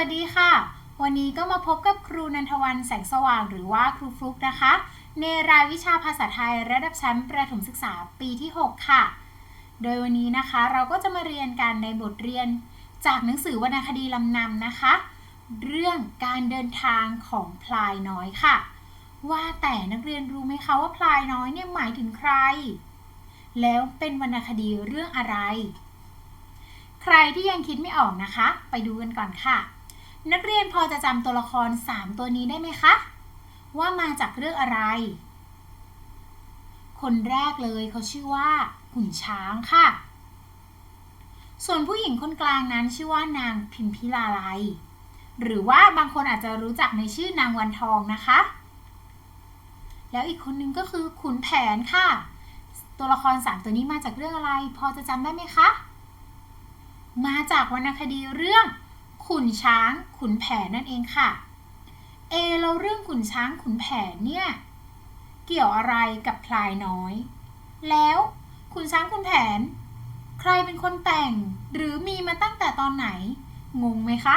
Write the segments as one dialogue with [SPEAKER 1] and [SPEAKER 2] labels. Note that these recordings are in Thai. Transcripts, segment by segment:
[SPEAKER 1] วัสดีค่ะ วันนี้ก็มาพบกับครูนันทวันแสงสว่างหรือว่าครูฟลุกนะคะ ในรายวิชาภาษาไทยระดับชั้นประถมศึกษาปีที่ 6 ค่ะ โดยวันนี้นะคะเราก็จะมาเรียนกันในบทเรียนจากหนังสือวรรณคดีลำนำนะคะ เรื่องการเดินทางของพลายน้อยค่ะ ว่าแต่นักเรียนรู้ไหมคะว่าพลายน้อยเนี่ยหมายถึงใคร แล้วเป็นวรรณคดีเรื่องอะไร ใครที่ยังคิดไม่ออกนะคะ ไปดูกันก่อนค่ะ นักเรียนพอจะจำตัวละคร 3 ตัวนี้ได้ไหมคะ ว่ามาจากเรื่องอะไร คนแรกเลยเขาชื่อว่าขุนช้างค่ะ ส่วนผู้หญิงคนกลางนั้นชื่อว่านางพิมพิลาไลยหรือว่าบางคนอาจจะรู้จักในชื่อนางวันทองนะคะ แล้วอีกคนนึงก็คือขุนแผนค่ะ ตัวละคร 3 ตัวนี้มาจากเรื่องอะไร พอจะจำได้ไหมคะ มาจากวรรณคดีเรื่อง ขุนช้างขุนแผนนั่นเองค่ะ เอแล้วเรื่องขุนช้างขุนแผนเนี่ยเกี่ยวอะไรกับพลายน้อย แล้วขุนช้างขุนแผน ใครเป็นคนแต่งหรือมีมาตั้งแต่ตอนไหน งงไหมคะ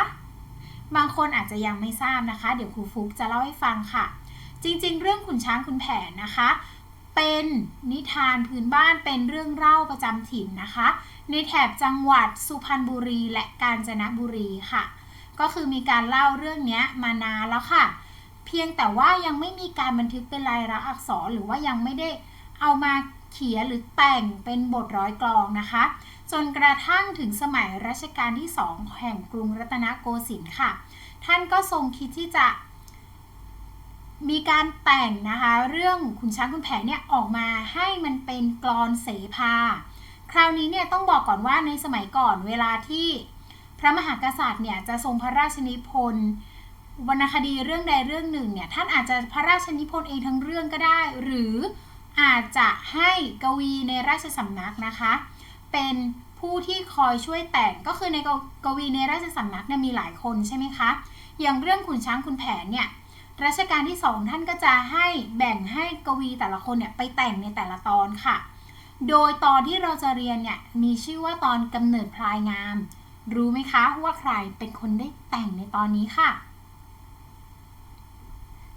[SPEAKER 1] บางคนอาจจะยังไม่ทราบนะคะ เดี๋ยวครูฟุกจะเล่าให้ฟังค่ะ จริงๆ เรื่องขุนช้างขุนแผนนะคะ เป็นนิทานพื้นบ้านเป็นเรื่องเล่าประจำถิ่นนะคะ ในแถบจังหวัดสุพรรณบุรีและกาญจนบุรีค่ะ ก็คือมีการเล่าเรื่องนี้มานานแล้วค่ะ เพียงแต่ว่ายังไม่มีการบันทึกเป็นลายลักษณ์อักษรหรือว่ายังไม่ได้เอามาเขียนหรือแต่งเป็นบทร้อยกลองนะคะ จนกระทั่งถึงสมัยรัชกาลที่สองแห่งกรุงรัตนโกสินทร์ค่ะ ท่านก็ทรงคิดที่จะมีการแต่งนะคะ เรื่องขุนช้างขุนแผนเนี่ยออกมาให้มันเป็นกลอนเสภา คราวนี้เนี่ยต้องบอกก่อนว่าในสมัยก่อนเวลาที่พระมหากษัตริย์เนี่ยจะทรงพระราชนิพนธ์วรรณคดีเรื่องใดเรื่องหนึ่งเนี่ยท่านอาจจะพระราชนิพนธ์เองทั้งเรื่องก็ได้ หรืออาจจะให้กวีในราชสำนักนะคะ เป็นผู้ที่คอยช่วยแต่งก็คือในกวีในราชสำนักเนี่ยมีหลายคนใช่ไหมคะอย่างเรื่องขุนช้างขุนแผนเนี่ยรัชกาลที่สองท่านก็จะให้แบ่งให้กวีแต่ละคนเนี่ยไปแต่งในแต่ละตอนค่ะ โดยตอนที่เราจะเรียนเนี่ยมีชื่อว่าตอนกำเนิดพลายงาม รู้ไหมคะว่าใครเป็นคนได้แต่งในตอนนี้ค่ะ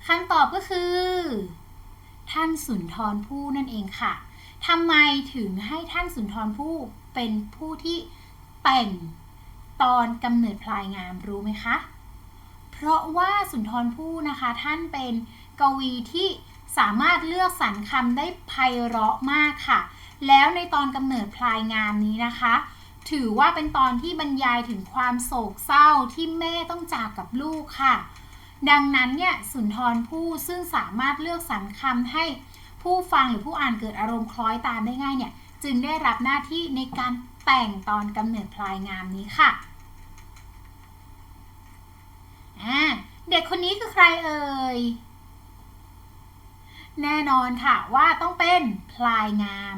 [SPEAKER 1] คำตอบก็คือ ท่านสุนทรภู่นั่นเองค่ะทำไมถึงให้ท่านสุนทรภู่เป็นผู้ที่แต่งตอนกำเนิดพลายงามรู้ไหมคะ เพราะว่าสุนทรภู่นะคะ ท่านเป็นกวีที่สามารถเลือกสรรคำได้ไพเราะมากค่ะ แล้วในตอนกำเนิดพลายงามนี้นะคะ ถือว่าเป็นตอนที่บรรยายถึงความโศกเศร้าที่แม่ต้องจากกับลูกค่ะ ดังนั้นเนี่ยสุนทรภู่ซึ่งสามารถเลือกสรรคำให้ผู้ฟังหรือผู้อ่านเกิดอารมณ์คล้อยตามได้ง่ายเนี่ยจึงได้รับหน้าที่ในการแต่งตอนกำเนิดพลายงามนี้ค่ะเด็กคนนี้คือใครเอ่ย แน่นอนค่ะว่าต้องเป็นพลายงาม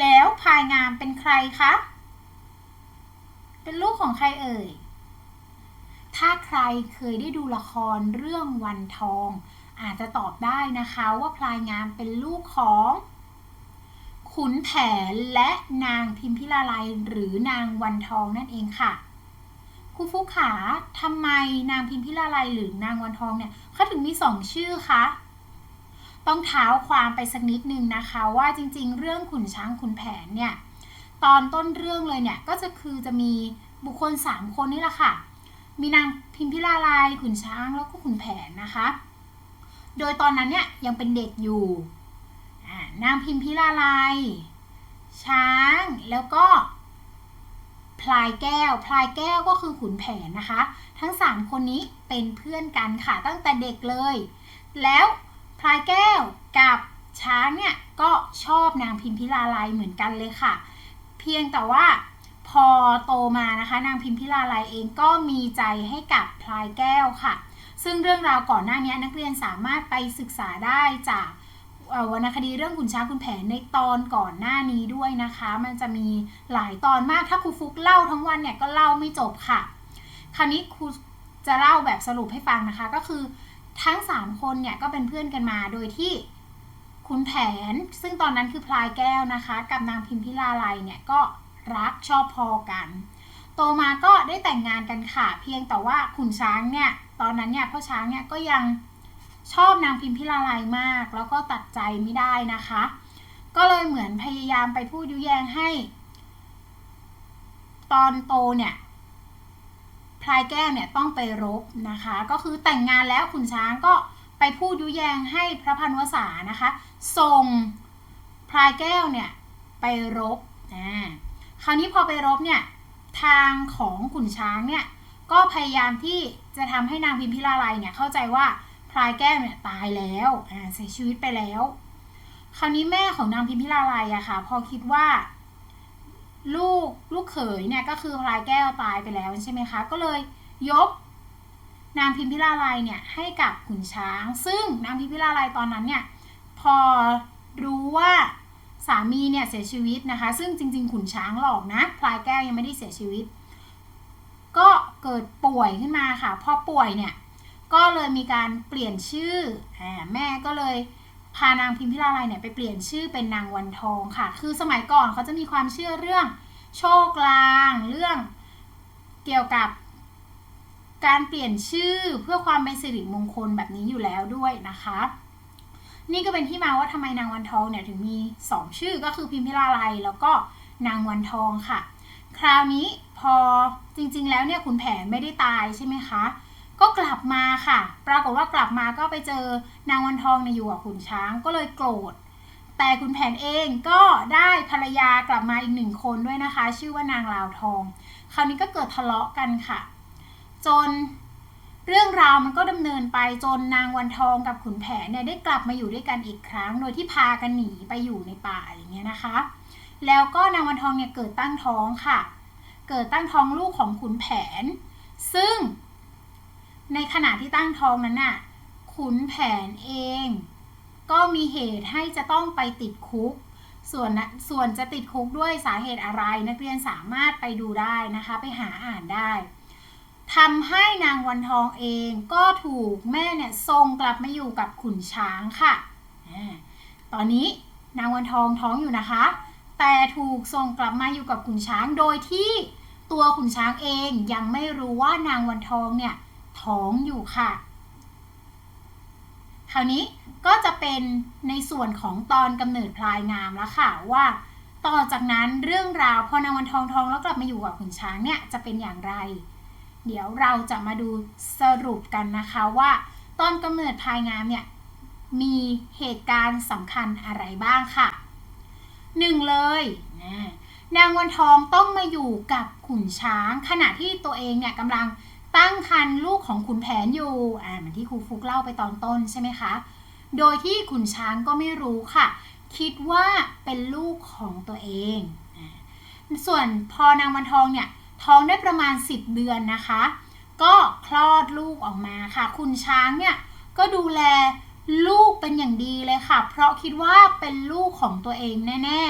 [SPEAKER 1] แล้วพลายงามเป็นใครคะ เป็นลูกของใครเอ่ย ถ้าใครเคยได้ดูละครเรื่องวันทอง อาจจะตอบได้นะคะว่าพลายงามเป็นลูกของ ขุนแผนและนางพิมพิลาไลหรือนางวันทองนั่นเองค่ะครูฟุกขาทำไมนางพิมพิลาไลหรือนางวันทองเนี่ยเขาถึงมีสองชื่อคะ ต้องเท้าความไปสักนิดนึงนะคะว่าจริงๆ เรื่องขุนช้างขุนแผนเนี่ยตอนต้นเรื่องเลยเนี่ยก็จะคือจะมีบุคคล 3 คนนี่แหละค่ะ มีนางพิมพิลาไลขุนช้างแล้วก็ขุนแผนนะคะ โดยตอนนั้นเนี่ยยังเป็นเด็กอยู่นางพิมพิลาไลช้างแล้วก็พลายแก้ว พลายแก้วก็คือขุนแผนนะคะ ทั้ง 3 คนนี้เป็นเพื่อนกันค่ะตั้งแต่เด็กเลย แล้ว ลายแก้วกับช้างเนี่ยก็ชอบนางพิมพิลาไลเหมือนกันเลยค่ะ เพียงแต่ว่าพอโตมานะคะนางพิมพิลาไลเองก็มีใจให้กับพลายแก้วค่ะ ซึ่งเรื่องราวก่อนหน้านี้นักเรียนสามารถไปศึกษาได้จากวรรณคดีเรื่องขุนช้างขุนแผนในตอนก่อนหน้านี้ด้วยนะคะ มันจะมีหลายตอนมากถ้าครูฟุกเล่าทั้งวันเนี่ยก็เล่าไม่จบค่ะ คราวนี้ครูจะเล่าแบบสรุปให้ฟังนะคะ ก็คือ ทั้ง 3 คนเนี่ยก็เป็นเพื่อนกันมาโดยที่ขุนแผน ซึ่งตอนนั้นคือพลายแก้วนะคะ กับนางพิมพิลาไลเนี่ยก็รักชอบพอกัน โตมาก็ได้แต่งงานกันค่ะ เพียงแต่ว่าขุนช้างเนี่ยตอนนั้นเนี่ยพ่อช้างเนี่ยก็ยังชอบนางพิมพิลาไลมาก แล้วก็ตัดใจไม่ได้นะคะ ก็เลยเหมือนพยายามไปพูดยุแยงให้ ตอนโตเนี่ย พลายแก้วเนี่ยต้องไปรบนะคะ ก็คือแต่งงานแล้วขุนช้างก็ไปพูดยุแยงให้พระพันวษานะคะส่งพลายแก้วเนี่ยไปรบอ่าคราวนี้พอไปรบเนี่ยทางของขุนช้างเนี่ยก็พยายามที่จะทำให้นางพิมพิลาไลเนี่ยเข้าใจว่าพลายแก้วเนี่ยตายแล้วอ่าเสียชีวิตไปแล้ว คราวนี้แม่ของนางพิมพิลาไลอะค่ะ พอคิดว่า ลูกลูกเขยเนี่ยก็คือพลายแก้วตายไปแล้วใช่ไหมคะ ก็เลยยก นางพิมพิลาไลเนี่ยให้กับขุนช้าง ซึ่งนางพิมพิลาไลตอนนั้นเนี่ยพอรู้ว่าสามีเนี่ยเสียชีวิตนะคะ ซึ่งจริง ๆ ขุนช้างหลอกนะพลายแก้วยังไม่ได้เสียชีวิต ก็เกิดป่วยขึ้นมาค่ะ พอป่วยเนี่ยก็เลยมีการเปลี่ยนชื่อแม่ก็เลย พานางพิมพิลาไลเนี่ยไปเปลี่ยนชื่อเป็นนางวันทองค่ะ คือสมัยก่อนเขาจะมีความเชื่อเรื่องโชคลาง เรื่องเกี่ยวกับการเปลี่ยนชื่อเพื่อความเป็นสิริมงคลแบบนี้อยู่แล้วด้วยนะคะ นี่ก็เป็นที่มาว่าทำไมนางวันทองเนี่ยถึงมี 2 ชื่อก็คือพิมพิลาไลแล้วก็นางวันทองค่ะ คราวนี้พอจริงๆแล้วเนี่ยขุนแผนไม่ได้ตายใช่ไหมคะ ก็กลับมาค่ะ ปรากฏว่ากลับมาก็ไปเจอนางวันทองเนี่ยอยู่กับขุนช้างก็เลยโกรธ แต่ขุนแผนเองก็ได้ภรรยากลับมาอีกหนึ่งคนด้วยนะคะ ชื่อว่านางลาวทอง คราวนี้ก็เกิดทะเลาะกันค่ะ จนเรื่องราวมันก็ดำเนินไปจนนางวันทองกับขุนแผนเนี่ยได้กลับมาอยู่ด้วยกันอีกครั้ง โดยที่พากันหนีไปอยู่ในป่าอย่างเงี้ยนะคะ แล้วก็นางวันทองเนี่ยเกิดตั้งท้องค่ะ เกิดตั้งท้องลูกของขุนแผน ซึ่ง ในขณะที่ตั้งท้องนั้นน่ะขุนแผนเอง ก็มีเหตุให้จะต้องไปติดคุก ส่วนส่วนจะติดคุกด้วยสาเหตุอะไรนักเรียนสามารถไปดูได้นะคะ ไปหาอ่านได้ทำให้นางวันทองเองก็ถูกแม่เนี่ยส่งกลับมาอยู่กับขุนช้างค่ะ ตอนนี้นางวันทองท้องอยู่นะคะ แต่ถูกส่งกลับมาอยู่กับขุนช้างโดยที่ตัวขุนช้างเองยังไม่รู้ว่านางวันทองเนี่ย ท้องอยู่ค่ะ คราวนี้ก็จะเป็นในส่วนของตอนกำเนิดพลายงามแล้วค่ะว่าต่อจากนั้นเรื่องราวพอนางวันทองทองแล้วกลับมาอยู่กับขุนช้างเนี่ยจะเป็นอย่างไร เดี๋ยวเราจะมาดูสรุปกันนะคะว่า ตอนกำเนิดพลายงามเนี่ยมีเหตุการณ์สำคัญอะไรบ้างค่ะหนึ่งเลยนางวันทองต้องมาอยู่กับขุนช้าง ขณะที่ตัวเองเนี่ยกำลัง ตั้งครรภ์ลูกของขุนแผนอยู่อ่าเหมือนที่ครูฟุกเล่าไปตอนต้นใช่ไหมคะ โดยที่ขุนช้างก็ไม่รู้ค่ะ คิดว่าเป็นลูกของตัวเอง ส่วนพอนางวันทองเนี่ยท้องได้ประมาณ 10 เดือนนะคะ ก็คลอดลูกออกมาค่ะ คุณช้างเนี่ยก็ดูแลลูกเป็นอย่างดีเลยค่ะ เพราะคิดว่าเป็นลูกของตัวเองแน่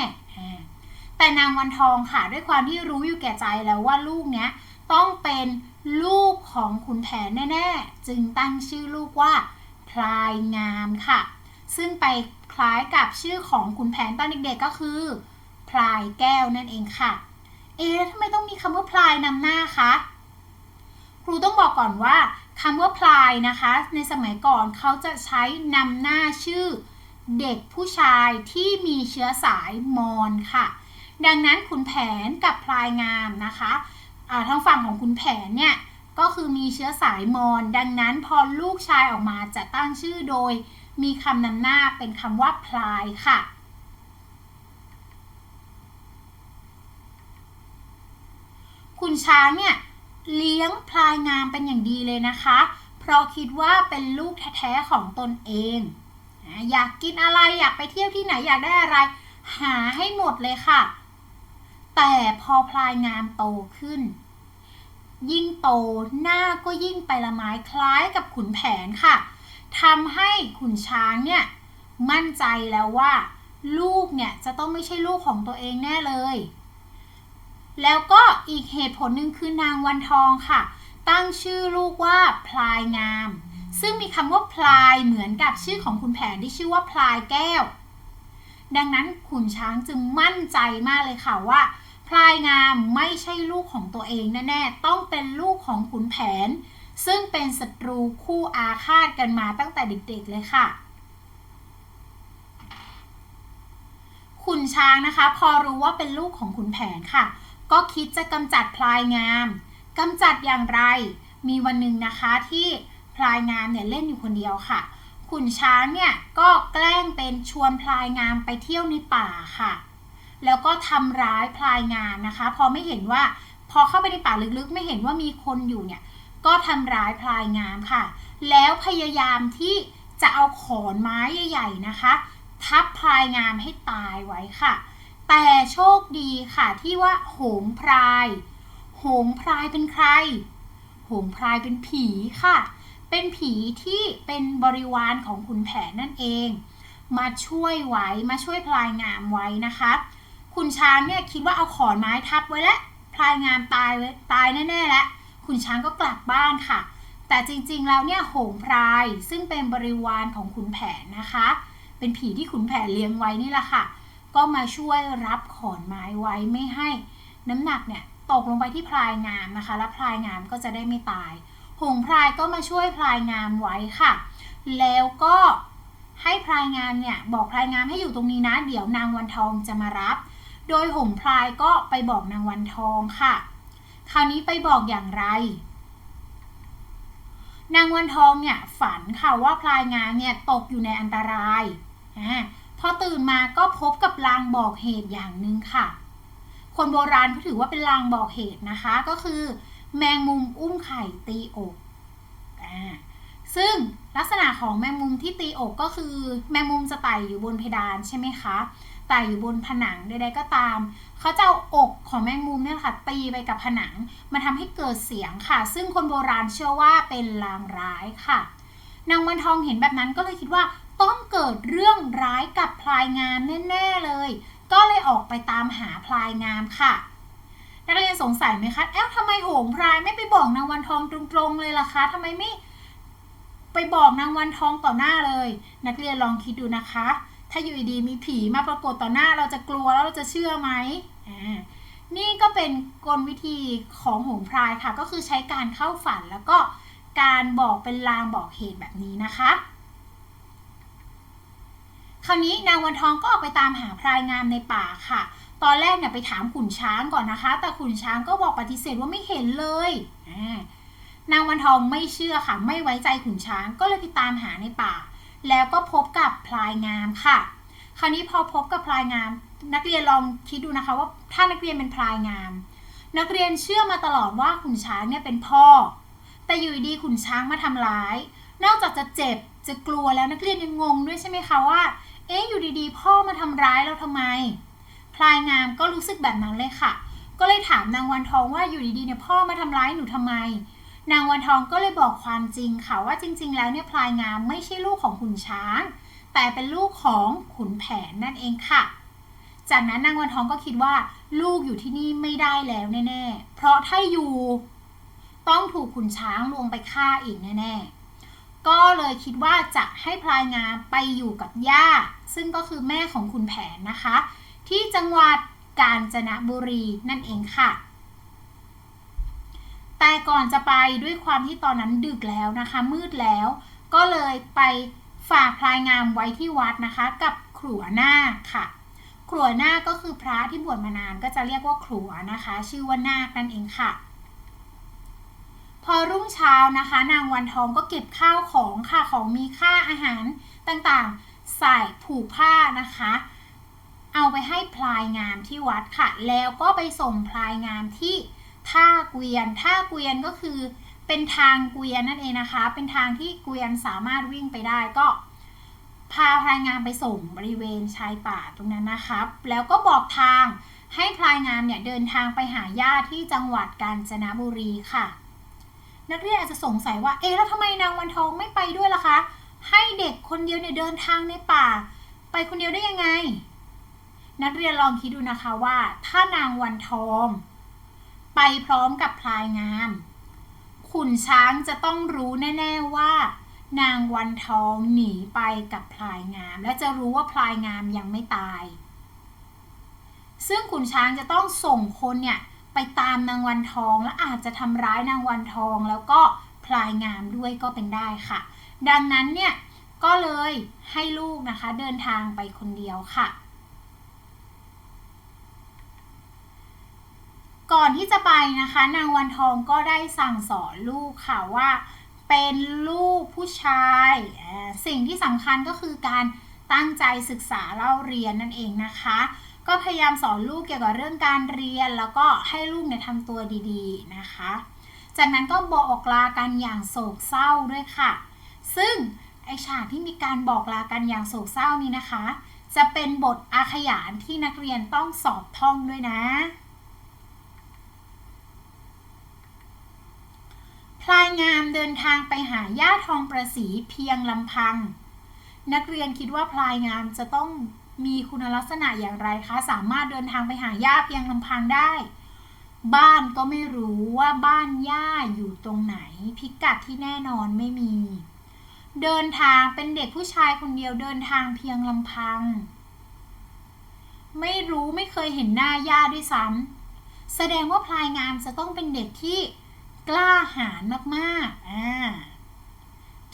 [SPEAKER 1] ๆแต่นางวันทองค่ะ ด้วยความที่รู้อยู่แก่ใจแล้วว่าลูกเนี้ยต้องเป็น ลูกของขุนแผนแน่ๆ จึงตั้งชื่อลูกว่าพลายงามค่ะ ซึ่งไปคล้ายกับชื่อของขุนแผนตอนเด็กๆก็คือ พลายแก้วนั่นเองค่ะ เอ๊ะทำไมต้องมีคำว่าพลายนำหน้าคะครูต้องบอกก่อนว่าคำว่าพลายนะคะ ในสมัยก่อนเขาจะใช้นำหน้าชื่อ เด็กผู้ชายที่มีเชื้อสายมอญค่ะ ดังนั้นขุนแผนกับพลายงามนะคะ ทางฝั่งของคุณแผนเนี่ยก็คือมีเชื้อสายมอญดังนั้นพอลูกชายออกมาจะตั้งชื่อโดย มีคำนำหน้าเป็นคำว่าพลายค่ะ คุณช้างเนี่ยเลี้ยงพลายงามเป็นอย่างดีเลยนะคะ เพราะคิดว่าเป็นลูกแท้ๆของตนเอง อยากกินอะไรอยากไปเที่ยวที่ไหนอยากได้อะไร หาให้หมดเลยค่ะ แต่พอพลายงามโตขึ้น ยิ่งโตหน้าก็ยิ่งไปละไม้คล้ายกับขุนแผนค่ะทำให้ขุนช้างเนี่ยมั่นใจแล้วว่า ลูกเนี่ยจะต้องไม่ใช่ลูกของตัวเองแน่เลย แล้วก็อีกเหตุผลหนึ่งคือนางวันทองค่ะ ตั้งชื่อลูกว่าพลายงาม ซึ่งมีคำว่าพลายเหมือนกับชื่อของคุณแผนที่ชื่อว่าพลายแก้ว ดังนั้นขุนช้างจึงมั่นใจมากเลยค่ะว่า พลายงามไม่ใช่ลูกของตัวเองแน่ๆ ต้องเป็นลูกของขุนแผน ซึ่งเป็นศัตรูคู่อาฆาตกันมาตั้งแต่เด็กๆเลยค่ะ ขุนช้างนะคะ พอรู้ว่าเป็นลูกของขุนแผนค่ะ ก็คิดจะกำจัดพลายงามกำจัดอย่างไร มีวันหนึ่งนะคะที่พลายงามเนี่ยเล่นอยู่คนเดียวค่ะ ขุนช้างเนี่ยก็แกล้งเป็นชวนพลายงามไปเที่ยวในป่าค่ะ แล้วก็ทำร้ายพลายงามนะคะ พอไม่เห็นว่าพอเข้าไปในป่าลึกๆ ไม่เห็นว่ามีคนอยู่เนี่ยก็ทำร้ายพลายงามค่ะ แล้วพยายามที่จะเอาขอนไม้ใหญ่ๆนะคะ ทับพลายงามให้ตายไว้ค่ะ แต่โชคดีค่ะที่ว่าโหงพราย โหงพรายเป็นใคร โหงพรายเป็นผีค่ะ เป็นผีที่เป็นบริวารของขุนแผนนั่นเอง มาช่วยไว้มาช่วยพลายงามไว้นะคะ ขุนช้างเนี่ยคิดว่าเอาขอนไม้ทับไว้แล้วพลายงามตายไว้ตายแน่ๆแล้วขุนช้างก็กลับบ้านค่ะ แต่จริงๆแล้วเนี่ยหงพรายซึ่งเป็นบริวารของขุนแผนนะคะ เป็นผีที่ขุนแผนเลี้ยงไว้นี่แหละค่ะ ก็มาช่วยรับขอนไม้ไว้ไม่ให้ น้ำหนักเนี่ยตกลงไปที่พลายงามนะคะ และพลายงามก็จะได้ไม่ตาย หงพรายก็มาช่วยพลายงามไว้ค่ะ แล้วก็ให้พลายงามเนี่ยบอกพลายงามให้อยู่ตรงนี้นะ เดี๋ยวนางวันทองจะมารับ โดยหงพรายก็ไปบอกนางวันทองค่ะ คราวนี้ไปบอกอย่างไร นางวันทองเนี่ยฝันค่ะว่าพลายงามเนี่ยตกอยู่ในอันตรายอพอตื่นมาก็พบกับลางบอกเหตุอย่างหนึ่งค่ะ คนโบราณเขาถือว่าเป็นลางบอกเหตุนะคะ ก็คือ แมงมุมอุ้มไข่ตีอกอ่าซึ่งลักษณะของแมงมุมที่ตีอกก็คือแมงมุมจะไต่อยู่บนเพดานใช่ไหมคะ ไต่อยู่บนผนังใดๆก็ตาม เขาจะเอาอกของแมงมุมเนี่ยค่ะ ตีไปกับผนังมาทำให้เกิดเสียงค่ะ ซึ่งคนโบราณเชื่อว่าเป็นลางร้ายค่ะ นางวันทองเห็นแบบนั้นก็เลยคิดว่าต้องเกิดเรื่องร้ายกับพลายงามแน่ ๆเลย ก็เลยออกไปตามหาพลายงามค่ะนักเรียนสงสัยไหมคะเอ๊ะทำไมโหงพรายไม่ไปบอกนางวันทองตรงๆเลยล่ะคะทำไมไม่ไปบอกนางวันทองต่อหน้าเลย นักเรียนลองคิดดูนะคะ ถ้าอยู่ดีๆมีผีมาปรากฏต่อหน้าเราจะกลัวแล้วเราจะเชื่อไหมอ่านี่ก็เป็นกลวิธีของหงพรายค่ะ ก็คือใช้การเข้าฝันแล้วก็การบอกเป็นลางบอกเหตุแบบนี้นะคะ คราวนี้นางวันทองก็ออกไปตามหาพรายงามในป่าค่ะ ตอนแรกเนี่ยไปถามขุนช้างก่อนนะคะ แต่ขุนช้างก็บอกปฏิเสธว่าไม่เห็นเลยนางวันทองไม่เชื่อค่ะ ไม่ไว้ใจขุนช้างก็เลยไปตามหาในป่า แล้วก็พบกับพลายงามค่ะ คราวนี้พอพบกับพลายงาม นักเรียนลองคิดดูนะคะว่าถ้านักเรียนเป็นพลายงาม นักเรียนเชื่อมาตลอดว่าขุนช้างเนี่ยเป็นพ่อ แต่อยู่ดีขุนช้างมาทำร้าย นอกจากจะเจ็บจะกลัวแล้วนักเรียนยังงงด้วยใช่ไหมคะว่า เอ๊ะอยู่ดีๆ พ่อมาทำร้ายเราทำไม พลายงามก็รู้สึกแบบนั้นเลยค่ะ ก็เลยถามนางวันทองว่าอยู่ดีๆเนี่ยพ่อมาทำร้ายหนูทำไม นางวันทองก็เลยบอกความจริงค่ะว่าจริง ๆ แล้วเนี่ยพลายงามไม่ใช่ลูกของขุนช้าง แต่เป็นลูกของขุนแผนนั่นเองค่ะ จากนั้นนางวันทองก็คิดว่า ลูกอยู่ที่นี่ไม่ได้แล้วแน่ๆ เพราะถ้าอยู่ต้องถูกขุนช้างลวงไปฆ่าอีกแน่ๆ ก็เลยคิดว่าจะให้พลายงามไปอยู่กับย่า ซึ่งก็คือแม่ของขุนแผนนะคะ ที่จังหวัดกาญจนบุรีนั่นเองค่ะ แต่ก่อนจะไปด้วยความที่ตอนนั้นดึกแล้วนะคะ มืดแล้ว ก็เลยไปฝากพลายงามไว้ที่วัดนะคะ กับขลัวหน้าค่ะขลัวหน้าก็คือพระที่บวชมานานก็จะเรียกว่าขลัวนะคะ ชื่อว่านาคนั่นเองค่ะ พอรุ่งเช้านะคะ นางวันทองก็เก็บข้าวของค่ะของมีค่าอาหารต่างๆใส่ผูกผ้านะคะ เอาไปให้พลายงามที่วัดค่ะ แล้วก็ไปส่งพลายงามที่ ท่าเกวียน ท่าเกวียนก็คือเป็นทางเกวียนนั่นเองนะคะ เป็นทางที่เกวียนสามารถวิ่งไปได้ก็ พาพลายงามไปส่งบริเวณชายป่าตรงนั้นนะครับ แล้วก็บอกทางให้พลายงามเนี่ยเดินทางไปหาญาติที่จังหวัดกาญจนบุรีค่ะ นักเรียนอาจจะสงสัยว่าเอ๊ะแล้วทำไมนางวันทองไม่ไปด้วยล่ะคะ ให้เด็กคนเดียวเนี่ยเดินทางในป่า ไปคนเดียวได้ยังไง นักเรียนลองคิดดูนะคะว่า ถ้านางวันทอง ไปพร้อมกับพลายงาม ขุนช้างจะต้องรู้แน่ ๆว่า นางวันทองหนีไปกับพลายงาม และจะรู้ว่าพลายงามยังไม่ตาย ซึ่งขุนช้างจะต้องส่งคนเนี่ยไปตามนางวันทองและอาจจะทำร้ายนางวันทองแล้วก็พลายงามด้วยก็เป็นได้ค่ะ ดังนั้นเนี่ยก็เลยให้ลูกนะคะเดินทางไปคนเดียวค่ะ ก่อนที่จะไปนะคะ นางวันทองก็ได้สั่งสอนลูกค่ะว่า เป็นลูกผู้ชาย สิ่งที่สำคัญก็คือการตั้งใจศึกษาเล่าเรียนนั่นเองนะคะ ก็พยายามสอนลูกเกี่ยวกับเรื่องการเรียน แล้วก็ให้ลูกเนี่ยทำตัวดีๆนะคะ จากนั้นก็บอกลากันอย่างโศกเศร้าด้วยค่ะ ซึ่งไอฉากที่มีการบอกลากันอย่างโศกเศร้านี้นะคะ จะเป็นบทอาขยานที่นักเรียนต้องสอบท่องด้วยนะ พลายงามเดินทางไปหาย่าทองประสีเพียงลำพัง นักเรียนคิดว่าพลายงามจะต้องมีคุณลักษณะอย่างไรคะ สามารถเดินทางไปหาย่าเพียงลำพังได้ บ้านก็ไม่รู้ว่าบ้านย่าอยู่ตรงไหน พิกัดที่แน่นอนไม่มี เดินทางเป็นเด็กผู้ชายคนเดียวเดินทางเพียงลำพัง ไม่รู้ไม่เคยเห็นหน้าย่าด้วยซ้ำแสดงว่าพลายงามจะต้องเป็นเด็กที่ กล้าหาญมากๆอ่า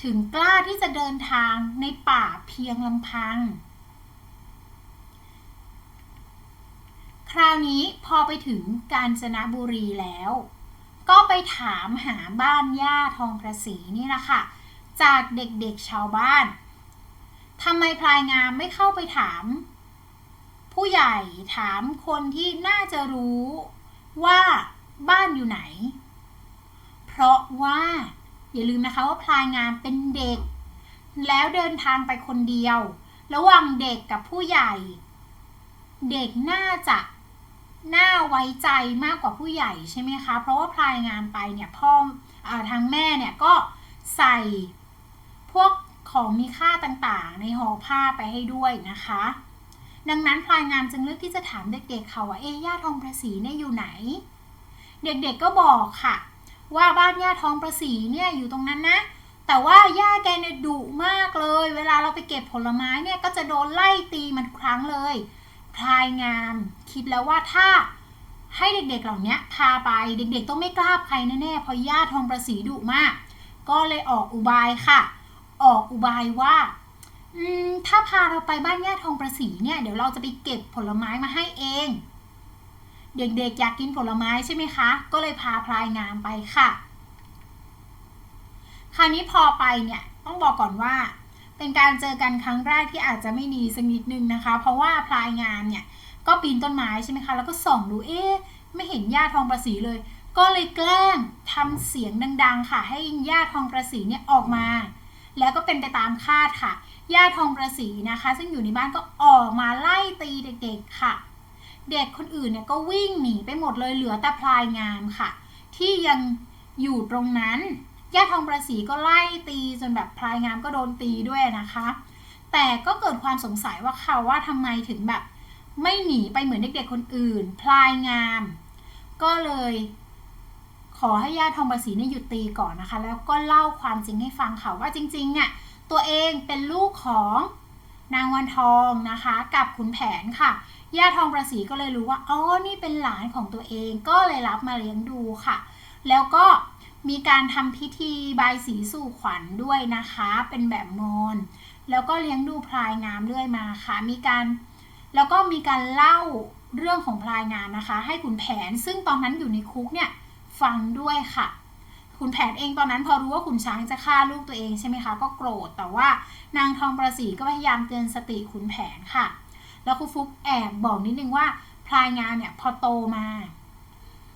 [SPEAKER 1] ถึงกล้าที่จะเดินทางในป่าเพียงลำพัง คราวนี้พอไปถึงกาญจนบุรีแล้ว ก็ไปถามหาบ้านย่าทองประสีนี่แหละค่ะ จากเด็กๆชาวบ้านทำไมพลายงามไม่เข้าไปถาม ผู้ใหญ่ถามคนที่น่าจะรู้ว่าบ้านอยู่ไหน ราะว่า อย่าลืมนะคะว่าพลายงามเป็นเด็ก แล้วเดินทางไปคนเดียว ระหว่างเด็กกับผู้ใหญ่ เด็กน่าจะน่าไว้ใจมากกว่าผู้ใหญ่ใช่ไหมคะ เพราะว่าพลายงามไปเนี่ยพ่ออทางแม่เนี่ยก็ใส่พวกของมีค่าต่างๆ ในห่อผ้าไปให้ด้วยนะคะ ดังนั้นพลายงามจึงเลือกที่จะถามเด็กๆค่ะว่าเอ๊ย่าทองประสีเนี่ยอยู่ไหน เด็กๆก็บอกค่ะ ว่าบ้านย่าทองประสีเนี่ยอยู่ตรงนั้นนะ แต่ว่าย่าแกเนี่ยดุมากเลย เวลาเราไปเก็บผลไม้เนี่ยก็จะโดนไล่ตีมันครั้งเลยพลายงามคิดแล้วว่าถ้าให้เด็กๆเหล่านี้พาไปเด็กๆต้องไม่กล้าใครแน่ๆเพราะย่าทองประสีดุมาก ก็เลยออกอุบายค่ะ ออกอุบายว่าถ้าพาเราไปบ้านย่าทองประสีเนี่ยเดี๋ยวเราจะไปเก็บผลไม้มาให้เอง เด็กๆอยากกินผลไม้ใช่ไหมคะ ก็เลยพาพลายงามไปค่ะ คราวนี้พอไปเนี่ยต้องบอกก่อนว่า เป็นการเจอกันครั้งแรกที่อาจจะไม่ดีสักนิดนึงนะคะ เพราะว่าพลายงามเนี่ยก็ปีนต้นไม้ใช่ไหมคะ แล้วก็ส่องดูเอ๊ะไม่เห็นหญ้าทองประสีเลย ก็เลยแกล้งทำเสียงดัง ๆ ค่ะ ให้หญ้าทองประสีเนี่ยออกมา แล้วก็เป็นไปตามคาดค่ะหญ้าทองประสีนะคะ ซึ่งอยู่ในบ้านก็ออกมาไล่ตีเด็ก ๆ ค่ะ เด็กคนอื่นเนี่ยก็วิ่งหนีไปหมดเลยเหลือแต่พลายงามค่ะ ที่ยังอยู่ตรงนั้นย่าทองประสีก็ไล่ตีจนแบบพลายงามก็โดนตีด้วยนะคะ แต่ก็เกิดความสงสัยว่าเขาว่าทำไมถึงแบบ ไม่หนีไปเหมือนเด็กๆคนอื่น พลายงาม ก็เลยขอให้ย่าทองประสีเนี่ยหยุดตีก่อนนะคะ แล้วก็เล่าความจริงให้ฟังค่ะว่าจริงๆเนี่ยตัวเองเป็นลูกของนางวันทองนะคะ กับขุนแผนค่ะ ย่าทองประสีก็เลยรู้ว่าอ๋อนี่เป็นหลานของตัวเองก็เลยรับมาเลี้ยงดูค่ะ แล้วก็มีการทำพิธีบายสีสู่ขวัญด้วยนะคะ เป็นแบบมอนแล้วก็เลี้ยงดูพลายงามเรื่อยมาค่ะ มีการแล้วก็มีการเล่าเรื่องของพลายงามนะคะ ให้ขุนแผนซึ่งตอนนั้นอยู่ในคุกเนี่ยฟังด้วยค่ะขุนแผนเองตอนนั้นพอรู้ว่าขุนช้างจะฆ่าลูกตัวเองใช่ไหมคะ ก็โกรธแต่ว่านางทองประสีก็พยายามเตือนสติขุนแผนค่ะ แล้วครูฟุกแอบบอกนิดนึงว่าพลายงามเนี่ยพอโตมา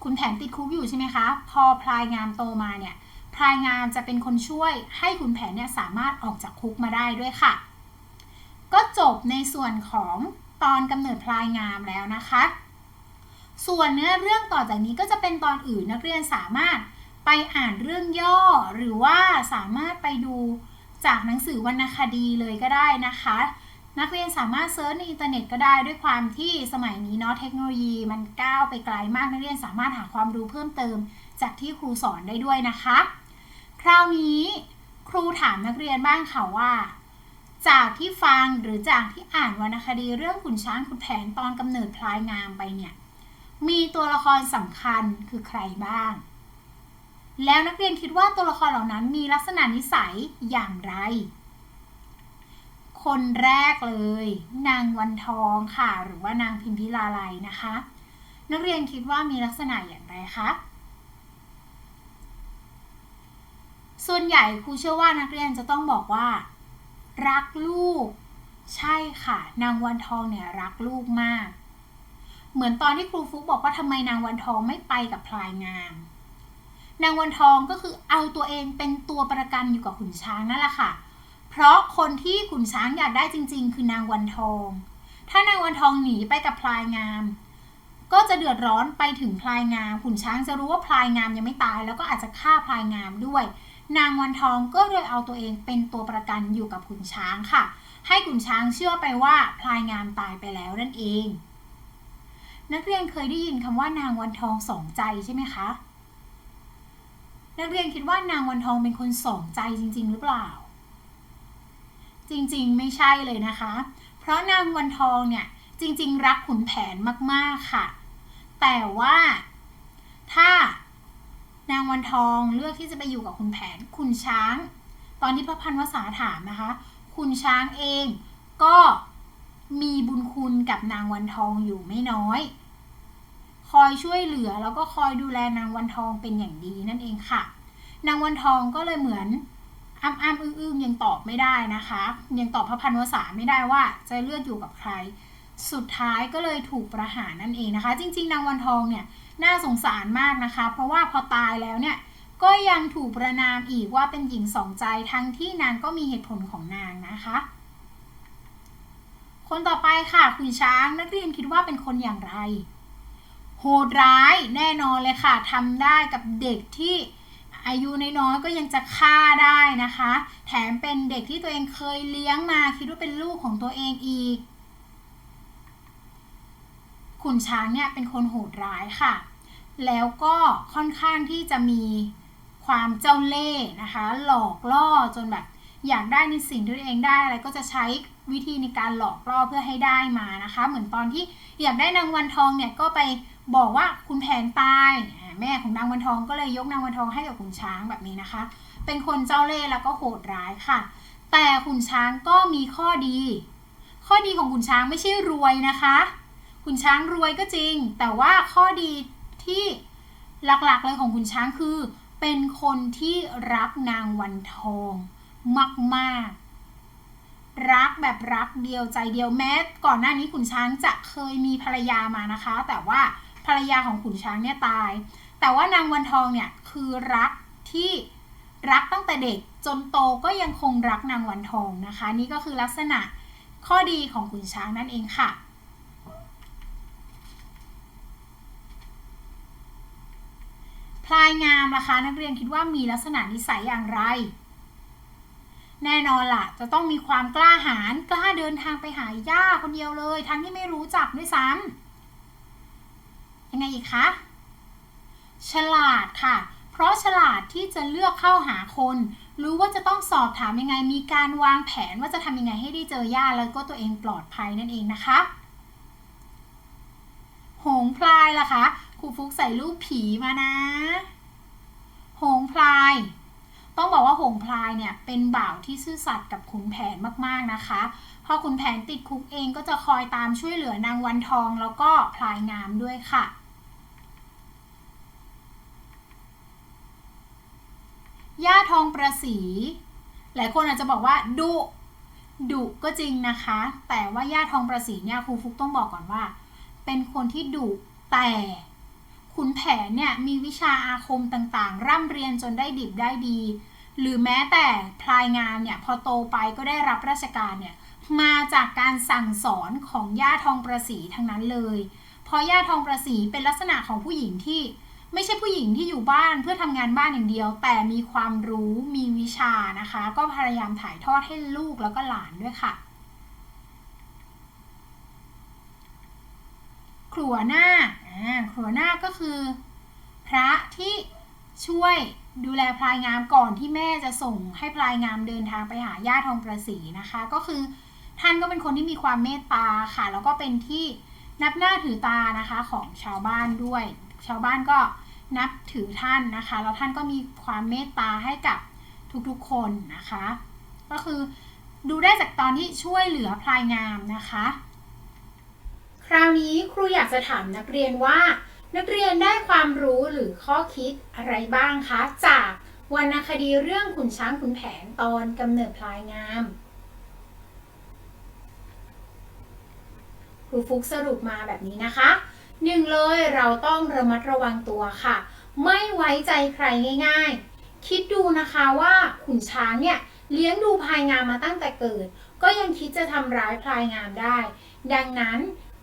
[SPEAKER 1] คุณแผนติดคุกอยู่ใช่ไหมคะ พอพลายงามโตมาเนี่ยพลายงามจะเป็นคนช่วยให้คุณแผนเนี่ยสามารถออกจากคุกมาได้ด้วยค่ะ ก็จบในส่วนของตอนกำเนิดพลายงามแล้วนะคะ ส่วนเนื้อเรื่องต่อจากนี้ก็จะเป็นตอนอื่นนักเรียนสามารถไปอ่านเรื่องย่อ หรือว่าสามารถไปดูจากหนังสือวรรณคดีเลยก็ได้นะคะ นักเรียนสามารถเซิร์ชในอินเทอร์เน็ตก็ได้ด้วยความที่สมัยนี้เนาะเทคโนโลยีมันก้าวไปไกลมากนักเรียนสามารถหาความรู้เพิ่มเติม จากที่ครูสอนได้ด้วยนะคะ คราวนี้ครูถามนักเรียนบ้างค่ะว่า จากที่ฟังหรือจากที่อ่านวรรณคดีเรื่องขุนช้างขุนแผนตอนกำเนิดพลายงามไปเนี่ย มีตัวละครสำคัญคือใครบ้าง แล้วนักเรียนคิดว่าตัวละครเหล่านั้นมีลักษณะนิสัยอย่างไร คนแรกเลย นางวันทองค่ะ หรือว่านางพิมพิลาไลนะคะ นักเรียนคิดว่ามีลักษณะอย่างไรคะส่วนใหญ่ครูเชื่อว่านักเรียนจะต้องบอกว่า รักลูก ใช่ค่ะ นางวันทองเนี่ยรักลูกมาก เหมือนตอนที่ครูฟุกบอกว่าทำไมนางวันทองไม่ไปกับพลายงามนางวันทองก็คือเอาตัวเองเป็นตัวประกันอยู่กับขุนช้างนั่นแหละค่ะเพราะคนที่ขุนช้างอยากได้จริง ๆ คือนางวันทอง ถ้านางวันทองหนีไปกับพลายงาม ก็จะเดือดร้อนไปถึงพลายงาม ขุนช้างจะรู้ว่าพลายงามยังไม่ตาย แล้วก็อาจจะฆ่าพลายงามด้วย นางวันทองก็เลยเอาตัวเองเป็นตัวประกันอยู่กับขุนช้างค่ะ ให้ขุนช้างเชื่อไปว่าพลายงามตายไปแล้วนั่นเอง นักเรียนเคยได้ยินคำว่านางวันทองสองใจใช่ไหมคะนักเรียนคิดว่านางวันทองเป็นคนสองใจจริง ๆ หรือเปล่า จริงๆ ไม่ใช่เลยนะคะ เพราะนางวันทองเนี่ยจริงๆ รักขุนแผนมากๆค่ะ แต่ว่าถ้านางวันทองเลือกที่จะไปอยู่กับขุนแผนขุนช้าง ตอนที่พระพันวษาถามนะคะขุนช้างเองก็มีบุญคุณกับนางวันทองอยู่ไม่น้อย คอยช่วยเหลือแล้วก็คอยดูแลนางวันทองเป็นอย่างดีนั่นเองค่ะ นางวันทองก็เลยเหมือน อ้ำอ้ำอึ้งอึ้งยังตอบไม่ได้นะคะ ยังตอบพระพันวษาไม่ได้ว่าจะเลือกอยู่กับใคร สุดท้ายก็เลยถูกประหารนั่นเองนะคะ จริง ๆ นางวันทองเนี่ยน่าสงสารมากนะคะ เพราะว่าพอตายแล้วเนี่ยก็ยังถูกประนามอีกว่าเป็นหญิงสองใจทั้งที่นางก็มีเหตุผลของนางนะคะ คนต่อไปค่ะคุณช้างนักเรียนคิดว่าเป็นคนอย่างไร โหดร้ายแน่นอนเลยค่ะทำได้กับเด็กที่ อายุน้อยๆก็ยังจะฆ่าได้นะคะ แถมเป็นเด็กที่ตัวเองเคยเลี้ยงมาคิดว่าเป็นลูกของตัวเองอีก ขุนช้างเนี่ยเป็นคนโหดร้ายค่ะ แล้วก็ค่อนข้างที่จะมีความเจ้าเล่ห์นะคะ หลอกล่อจนแบบอยากได้ในสิ่งที่ตัวเองได้อะไรก็จะใช้วิธีในการหลอกล่อเพื่อให้ได้มานะคะ เหมือนตอนที่อยากได้นางวันทองเนี่ยก็ไปบอกว่าคุณแผนตาย แม่ของนางวันทองก็เลยยกนางวันทองให้กับขุนช้างแบบนี้นะคะ เป็นคนเจ้าเล่ห์แล้วก็โหดร้ายค่ะ แต่ขุนช้างก็มีข้อดี ข้อดีของขุนช้างไม่ใช่รวยนะคะ ขุนช้างรวยก็จริง แต่ว่าข้อดีที่หลักๆเลยของขุนช้างคือ เป็นคนที่รักนางวันทองมากๆรักแบบรักเดียวใจเดียวแม้ก่อนหน้านี้ขุนช้างจะเคยมีภรรยามานะคะ แต่ว่าภรรยาของขุนช้างเนี่ยตาย แต่ว่านางวันทองเนี่ยคือรักที่รักตั้งแต่เด็กจนโตก็ยังคงรักนางวันทองนะคะ นี่ก็คือลักษณะข้อดีของขุนช้างนั่นเองค่ะ พลายงามนะคะนักเรียนคิดว่ามีลักษณะนิสัยอย่างไร แน่นอนล่ะ จะต้องมีความกล้าหาญกล้าเดินทางไปหาย่าคนเดียวเลย ทั้งที่ไม่รู้จักด้วยซ้ำยังไงอีกคะ ฉลาดค่ะ เพราะฉลาดที่จะเลือกเข้าหาคน รู้ว่าจะต้องสอบถามยังไง มีการวางแผนว่าจะทำยังไงให้ได้เจอย่าแล้วก็ตัวเองปลอดภัยนั่นเองนะคะ หงพลายล่ะคะครูฟุกใส่รูปผีมานะ หงพลาย ต้องบอกว่าหงพลายเนี่ยเป็นบ่าวที่ซื่อสัตย์กับขุนแผนมากๆนะคะพอขุนแผนติดคุกเองก็จะคอยตามช่วยเหลือนางวันทองแล้วก็พลายงามด้วยค่ะ ย่าทองประสี หลายคนอาจจะบอกว่าดุดุก็จริงนะคะ แต่ว่าย่าทองประสีเนี่ยครูฟุกต้องบอกก่อนว่า เป็นคนที่ดุแต่ขุนแผนเนี่ยมีวิชาอาคมต่างๆ ร่ำเรียนจนได้ดิบได้ดี หรือแม้แต่พลายงามเนี่ยพอโตไปก็ได้รับราชการเนี่ยมาจากการสั่งสอนของย่าทองประสีทั้งนั้นเลย เพราะย่าทองประสีเป็นลักษณะของผู้หญิงที่ ไม่ใช่ผู้หญิงที่อยู่บ้านเพื่อทำงานบ้านอย่างเดียว แต่มีความรู้มีวิชานะคะ ก็พยายามถ่ายทอดให้ลูกแล้วก็หลานด้วยค่ะขลัวหน้าอ่าขลัวหน้าก็คือ พระที่ช่วยดูแลพลายงามก่อนที่แม่จะส่งให้พลายงามเดินทางไปหาย่าทองประสีนะคะ ก็คือท่านก็เป็นคนที่มีความเมตตาค่ะ แล้วก็เป็นที่นับหน้าถือตานะคะของชาวบ้านด้วย ชาวบ้านก็ นับถือท่านนะคะ แล้วท่านก็มีความเมตตาให้กับทุกๆคนนะคะ ก็คือดูได้จากตอนที่ช่วยเหลือพลายงามนะคะ คราวนี้ครูอยากจะถามนักเรียนว่า นักเรียนได้ความรู้หรือข้อคิดอะไรบ้างคะจากวรรณคดีเรื่องขุนช้างขุนแผนตอนกำเนิดพลายงามครูฟุกสรุปมาแบบนี้นะคะ หนึ่งเลยเราต้องระมัดระวังตัวค่ะ ไม่ไว้ใจใครง่าย ๆ คิดดูนะคะว่าขุนช้างเนี่ยเลี้ยงดูพลายงามมาตั้งแต่เกิด ก็ยังคิดจะทำร้ายพลายงามได้ ดังนั้น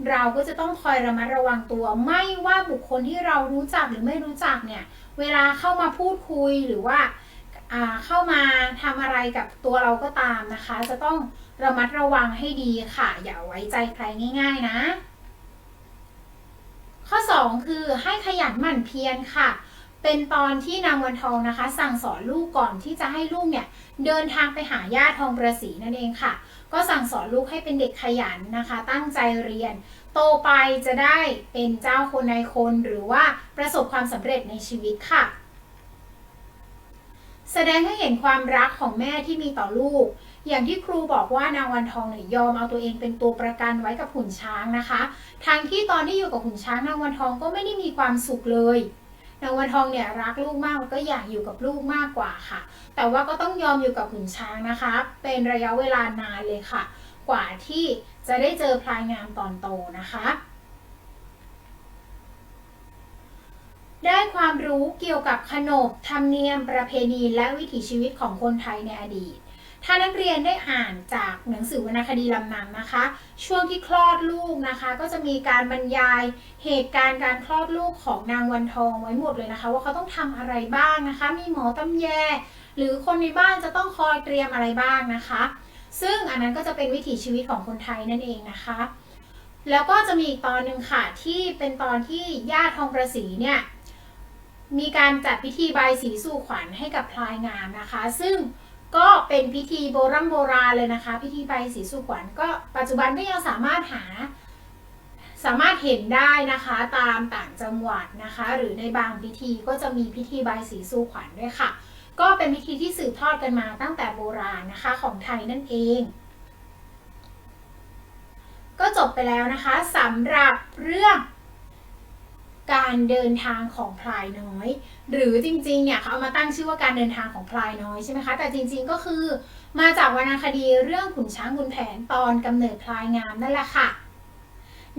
[SPEAKER 1] เราก็จะต้องคอยระมัดระวังตัว ไม่ว่าบุคคลที่เรารู้จักหรือไม่รู้จักเนี่ย เวลาเข้ามาพูดคุยหรือว่าาเข้ามาทำอะไรกับตัวเราก็ตามนะคะ จะต้องระมัดระวังให้ดีค่ะ อย่าไว้ใจใครง่าย ๆ นะ ข้อ 2 คือให้ขยันหมั่นเพียรค่ะ เป็นตอนที่นางวันทองนะคะ สั่งสอนลูกก่อนที่จะให้ลูกเนี่ยเดินทางไปหาย่าทองประสีนั่นเองค่ะ ก็สั่งสอนลูกให้เป็นเด็กขยันนะคะ ตั้งใจเรียน โตไปจะได้เป็นเจ้าคนนายคนหรือว่าประสบความสำเร็จในชีวิตค่ะ แสดงให้เห็นความรักของแม่ที่มีต่อลูก อย่างที่ครูบอกว่านางวันทองเนี่ยยอมเอาตัวเองเป็นตัวประกันไว้กับขุนช้างนะคะทั้งที่ตอนที่อยู่กับขุนช้างนางวันทองก็ไม่ได้มีความสุขเลยนางวันทองเนี่ยรักลูกมากแล้วก็อยากอยู่กับลูกมากกว่าค่ะ แต่ว่าก็ต้องยอมอยู่กับขุนช้างนะคะ เป็นระยะเวลานานเลยค่ะ กว่าที่จะได้เจอพลายงามตอนโตนะคะ ได้ความรู้เกี่ยวกับขนบธรรมเนียมประเพณีและวิถีชีวิตของคนไทยในอดีต ถ้านักเรียนได้อ่านจากหนังสือวรรณคดีลำนำนะคะ ช่วงที่คลอดลูกนะคะ ก็จะมีการบรรยายเหตุการณ์การคลอดลูกของนางวันทองไว้หมดเลยนะคะ ว่าเขาต้องทำอะไรบ้างนะคะ มีหมอตำแย หรือคนในบ้านจะต้องคอยเตรียมอะไรบ้างนะคะ ซึ่งอันนั้นก็จะเป็นวิถีชีวิตของคนไทยนั่นเองนะคะ แล้วก็จะมีอีกตอนหนึ่งค่ะที่เป็นตอนที่ย่าทองประสีเนี่ยมีการจัดพิธีใบายสีสู่ขวัญให้กับพลายงามนะคะ ซึ่ง ก็เป็นพิธีโบราณโบราณเลยนะคะ พิธีใบสีสู่ขวัญก็ปัจจุบันก็ยังสามารถหา สามารถเห็นได้นะคะตามต่างจังหวัดนะคะ หรือในบางพิธีก็จะมีพิธีใบสีสู่ขวัญด้วยค่ะ ก็เป็นพิธีที่สืบทอดกันมาตั้งแต่โบราณนะคะของไทยนั่นเอง ก็จบไปแล้วนะคะสำหรับเรื่อง การเดินทางของพลายน้อย หรือจริงๆเนี่ยเขาเอามาตั้งชื่อว่าการเดินทางของพลายน้อยใช่ไหมคะแต่จริงๆก็คือมาจากวรรณคดีเรื่องขุนช้างขุนแผนตอนกำเนิดพลายงามนั่นแหละค่ะ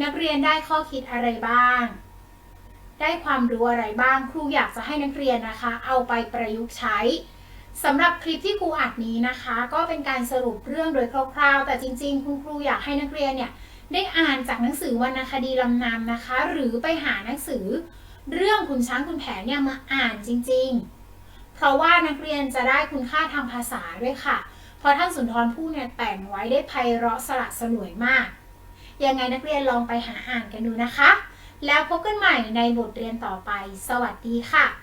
[SPEAKER 1] นักเรียนได้ข้อคิดอะไรบ้าง ได้ความรู้อะไรบ้างครูอยากจะให้นักเรียนนะคะ เอาไปประยุกต์ใช้สำหรับคลิปที่ครูอัดนี้นะคะ ก็เป็นการสรุปเรื่องโดยคร่าวๆ แต่จริง ๆ คุณครูอยากให้นักเรียนเนี่ย ได้อ่านจากหนังสือวรรณคดีลำนำนะคะ หรือไปหาหนังสือ เรื่องคุณช้างคุณแผนเนี่ยมาอ่านจริง ๆ เพราะว่านักเรียนจะได้คุณค่าทางภาษาด้วยค่ะ เพราะท่านสุนทรภู่เนี่ยแต่งไว้ได้ไพเราะสละสลวยมาก ยังไงนักเรียนลองไปหาอ่านกันดูนะคะ แล้วพบกันใหม่ในบทเรียนต่อไป สวัสดีค่ะ